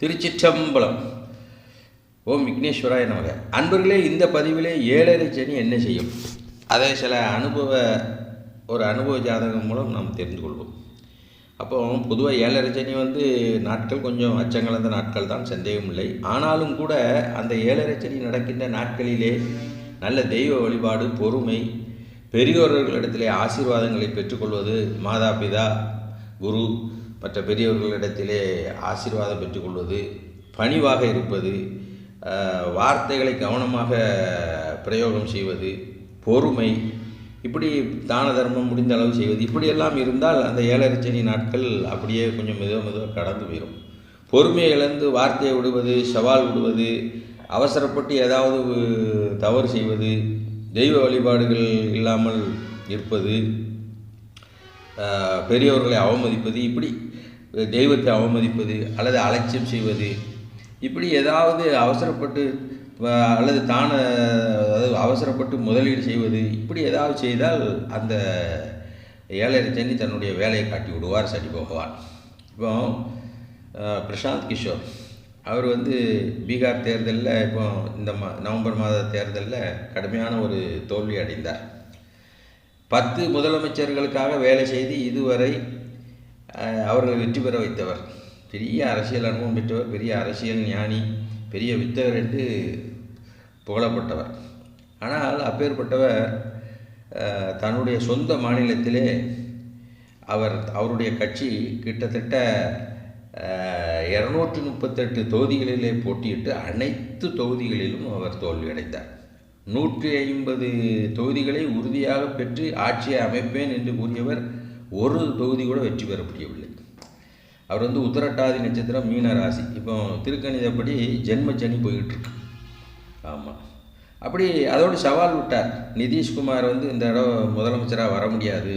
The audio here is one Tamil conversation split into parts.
திருச்சிற்றம்பலம். ஓம் விக்னேஸ்வராய நமக. அன்பர்களே இந்த பதிவிலே ஏழரை சனி என்ன செய்யும்? அதை சில அனுபவ ஒரு அனுபவ ஜாதகம் மூலம் நாம் தெரிந்து கொள்வோம். அப்போ பொதுவாக ஏழரை சனி வந்து நாட்கள் கொஞ்சம் அச்சங்கலந்த நாட்கள் தான் சந்தேகம் இல்லை. ஆனாலும் கூட அந்த ஏழரை சனி நடக்கின்ற நாட்களிலே நல்ல தெய்வ வழிபாடு பொறுமை பெரியோர்களிடத்திலே ஆசீர்வாதங்களை பெற்றுக்கொள்வது மாதா பிதா குரு மற்ற பெரியவர்களிடத்திலே ஆசீர்வாதம் பெற்றுக்கொள்வது பணிவாக இருப்பது வார்த்தைகளை கவனமாக பிரயோகம் செய்வது பொறுமை இப்படி தான தர்மம் முடிந்த அளவு செய்வது இப்படியெல்லாம் இருந்தால் அந்த ஏழரை நாட்கள் அப்படியே கொஞ்சம் மெதுவ மெதுவாக கடந்து போயிடும் பொறுமையை இழந்து வார்த்தையை விடுவது சவால் விடுவது அவசரப்பட்டு ஏதாவது தவறு செய்வது தெய்வ வழிபாடுகள் இல்லாமல் இருப்பது பெரியவர்களை அவமதிப்பது இப்படி தெய்வத்தை அவமதிப்பது அல்லது அலட்சியம் செய்வது இப்படி ஏதாவது அவசரப்பட்டு அல்லது தான அதாவது அவசரப்பட்டு முதலீடு செய்வது இப்படி ஏதாவது செய்தால் அந்த ஏழரை சனி தன்னுடைய வேலையை காட்டி விடுவார் சரி பகவான். இப்போ பிரசாந்த் கிஷோர் அவர் வந்து பீகார் தேர்தலில் இப்போ இந்த மா நவம்பர் மாத தேர்தலில் கடுமையான ஒரு தோல்வி அடைந்தார். பத்து முதலமைச்சர்களுக்காக வேலை செய்து இதுவரை அவர்கள் வெற்றி பெற வைத்தவர். பெரிய அரசியல் அனுபவம் பெற்றவர் பெரிய அரசியல் ஞானி பெரிய வித்தகர் என்று புகழப்பட்டவர். ஆனால் அப்பேற்பட்டவர் தன்னுடைய சொந்த மாநிலத்திலே அவர் அவருடைய கட்சி கிட்டத்தட்ட இரநூற்றி முப்பத்தெட்டு தொகுதிகளிலே போட்டியிட்டு அனைத்து தொகுதிகளிலும் அவர் தோல்வியடைந்தார். நூற்றி ஐம்பது தொகுதிகளை உறுதியாக பெற்று ஆட்சியை அமைப்பேன் என்று கூறியவர் ஒரு தொகுதி கூட வெற்றி பெற முடியவில்லை. அவர் வந்து உத்தரட்டாதி நட்சத்திரம் மீன ராசி. இப்போ திருக்கணிதப்படி ஜென்ம சனி போய்கிட்டு இருக்கு ஆமாம் அப்படி அதோடு சவால் விட்டார். நிதிஷ்குமார் வந்து இந்த தடவை முதலமைச்சராக வர முடியாது.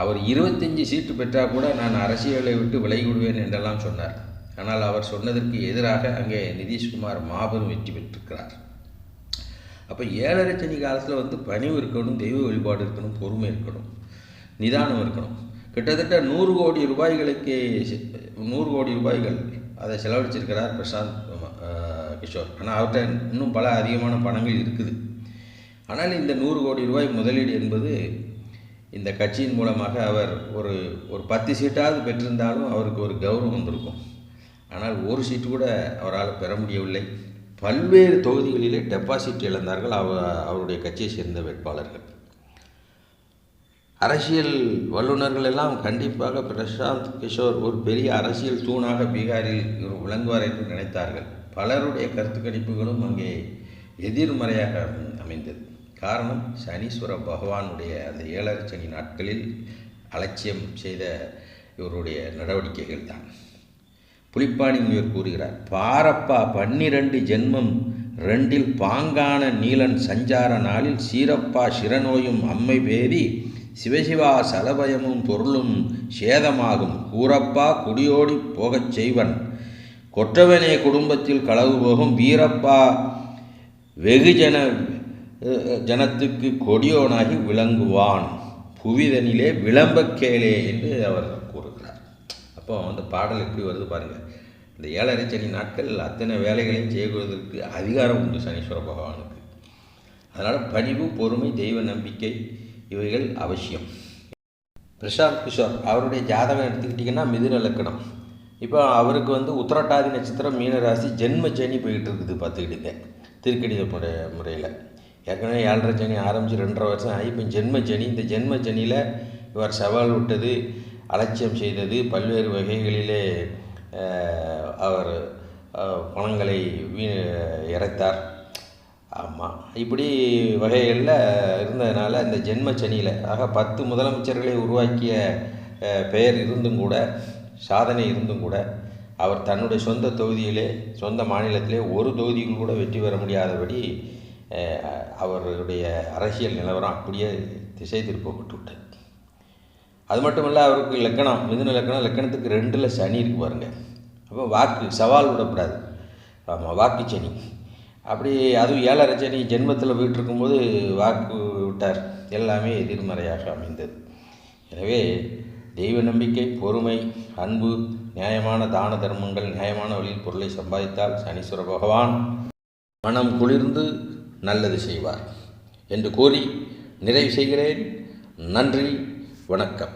அவர் இருபத்தஞ்சி சீட்டு பெற்றால் கூட நான் அரசியலை விட்டு விலகி விடுவேன் என்றெல்லாம் சொன்னார். ஆனால் அவர் சொன்னதற்கு எதிராக அங்கே நிதிஷ்குமார் மாபெரும் வெற்றி பெற்றிருக்கிறார். அப்போ ஏழரை சனி காலத்தில் வந்து பணிவு இருக்கணும் தெய்வ வழிபாடு இருக்கணும் பொறுமை இருக்கணும் நிதானம் இருக்கணும். கிட்டத்தட்ட நூறு கோடி ரூபாய்களுக்கு நூறு கோடி ரூபாய்கள் அதை செலவழிச்சிருக்கிறார் பிரசாந்த் கிஷோர். ஆனால் அவர்கிட்ட இன்னும் பல அதிகமான பணங்கள் இருக்குது. ஆனால் இந்த நூறு கோடி ரூபாய் முதலீடு என்பது இந்த கட்சியின் மூலமாக அவர் ஒரு ஒரு பத்து சீட்டாவது பெற்றிருந்தாலும் அவருக்கு ஒரு கௌரவம் வந்திருக்கும். ஆனால் ஒரு சீட்டு கூட அவரால் பெற முடியவில்லை. பல்வேறு தொகுதிகளிலே டெபாசிட் இழந்தார்கள் அவ அவருடைய கட்சியை சேர்ந்த வேட்பாளர்கள். அரசியல் வல்லுநர்கள் எல்லாம் கண்டிப்பாக பிரசாந்த் கிஷோர் ஒரு பெரிய அரசியல் தூணாக பீகாரில் இவர் விளங்குவார் என்று நினைத்தார்கள். பலருடைய கருத்து கணிப்புகளும் அங்கே எதிர்மறையாக அமைந்தது. காரணம் சனீஸ்வர பகவானுடைய அந்த ஏழரை சனி நாட்களில் அலட்சியம் செய்த இவருடைய நடவடிக்கைகள் தான் புலிப்பாணி முனிவர் கூறுகிறார் பாரப்பா பன்னிரண்டு ஜென்மம் ரெண்டில் பாங்கான நீலன் சஞ்சார நாளில் சீரப்பா சிரநோயும் அம்மை பேதி சிவசிவா சலபயமும் பொருளும் சேதமாகும். கூரப்பா குடியோடி போகச் செய்வன். கொற்றவனே குடும்பத்தில் களவு போகும். வீரப்பா வெகுஜன ஜனத்துக்கு கொடியோனாகி விளங்குவான். புவிதனிலே விளம்பக்கேளே என்று அவர் அப்போ அந்த பாடல் எப்படி வருது பாருங்கள் இந்த ஏழரை சனி நாட்கள் அத்தனை வேலைகளையும் செய்வதற்கு அதிகாரம் உண்டு சனீஸ்வர பகவானுக்கு. அதனால் பணிவு பொறுமை தெய்வ நம்பிக்கை இவைகள் அவசியம். பிரசாந்த் கிஷோர் அவருடைய ஜாதகம் எடுத்துக்கிட்டிங்கன்னா மிதுன லக்கணம். இப்போ அவருக்கு வந்து உத்திரட்டாதி நட்சத்திரம் மீனராசி ஜென்ம சனி போயிட்டு இருக்குது பார்த்துக்கிட்டுங்க. திருக்கணித முறை முறையில். ஏற்கனவே ஏழரை சனி ஆரம்பித்து ரெண்டரை வருஷம் ஆகி இப்போ ஜென்ம சனி இந்த ஜென்ம சனியில் இவர் சவால் விட்டது. அலட்சியம் செய்தது பல்வேறு வகைகளிலே அவர் பணங்களை வீ இறைத்தார். ஆமாம் இப்படி வகைகளில் இருந்ததுனால இந்த ஜென்ம சனியில் ஆக பத்து முதலமைச்சர்களை உருவாக்கிய பெயர் இருந்தும் கூட சாதனை இருந்தும் கூட அவர் தன்னுடைய சொந்த தொகுதியிலே சொந்த மாநிலத்திலே ஒரு தொகுதியில் கூட வெற்றி பெற முடியாதபடி அவருடைய அரசியல் நிலவரம் அப்படியே திசை திருப்பப்பட்டு விட்டது. அது மட்டும் இல்லை அவருக்கு லக்கணம் மிதுன லக்கணம் லக்கணத்துக்கு ரெண்டில் சனி இருக்கு பாருங்கள் அப்போ வாக்கு சவால் விடக்கூடாது ஆமாம் வாக்கு சனி. அப்படி அதுவும் ஏழரை சனி ஜென்மத்தில் போயிட்டு இருக்கும்போது வாக்கு விட்டார். எல்லாமே எதிர்மறையாக அமைந்தது. எனவே தெய்வ நம்பிக்கை பொறுமை அன்பு நியாயமான தான தர்மங்கள் நியாயமான வழியில் பொருளை சம்பாதித்தால் சனீஸ்வர பகவான் மனம் குளிர்ந்து நல்லது செய்வார். என்று கூறி நிறைவு செய்கிறேன். நன்றி. வணக்கம்.